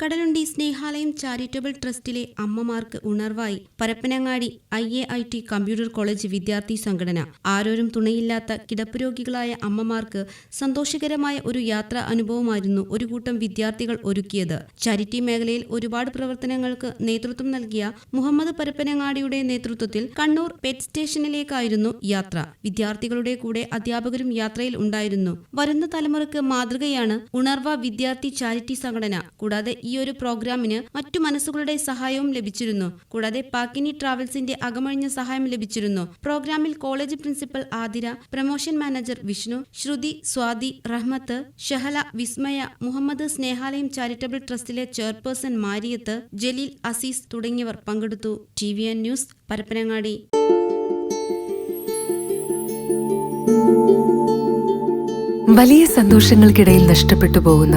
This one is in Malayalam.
Kadalundi Snehalayam charitable ട്രസ്റ്റിലെ അമ്മമാർക്ക് ഉണർവായി Parappanangadi I A I T computer college വിദ്യാർത്ഥി സംഘടന. ആരോരും തുണയില്ലാത്ത കിടപ്പ് രോഗികളായ അമ്മമാർക്ക് സന്തോഷകരമായ ഒരു യാത്രാ അനുഭവമായിരുന്നു ഒരു കൂട്ടം വിദ്യാർത്ഥികൾ ഒരുക്കിയത്. ചാരിറ്റി മേഖലയിൽ ഒരുപാട് പ്രവർത്തനങ്ങൾക്ക് നേതൃത്വം നൽകിയ മുഹമ്മദ് പരപ്പനങ്ങാടിയുടെ നേതൃത്വത്തിൽ കണ്ണൂർ പെറ്റ് സ്റ്റേഷനിലേക്കായിരുന്നു യാത്ര. വിദ്യാർത്ഥികളുടെ കൂടെ അധ്യാപകരും യാത്രയിൽ ഉണ്ടായിരുന്നു. വരുന്ന തലമുറയ്ക്ക് മാതൃകയാണ് ഉണർവ വിദ്യാർത്ഥി ചാരിറ്റി സംഘടന. കൂടാതെ ഈ ഒരു പ്രോഗ്രാമിന് മറ്റു മനസ്സുകളുടെ സഹായവും ലഭിച്ചിരുന്നു. കൂടാതെ പാക്കിനി ട്രാവൽസിന്റെ അകമഴിഞ്ഞ സഹായം ലഭിച്ചിരുന്നു. പ്രോഗ്രാമിൽ college principal Athira promotion manager Vishnu Sruthi Swathi Rahmath Shahala Vismaya Muhammad Snehalayam charitable ട്രസ്റ്റിലെ chairperson Mariyath Jaleel Azeez തുടങ്ങിയവർ പങ്കെടുത്തു. T V N news Parappanangadi. വലിയ സന്തോഷങ്ങൾക്കിടയിൽ നഷ്ടപ്പെട്ടു പോകുന്ന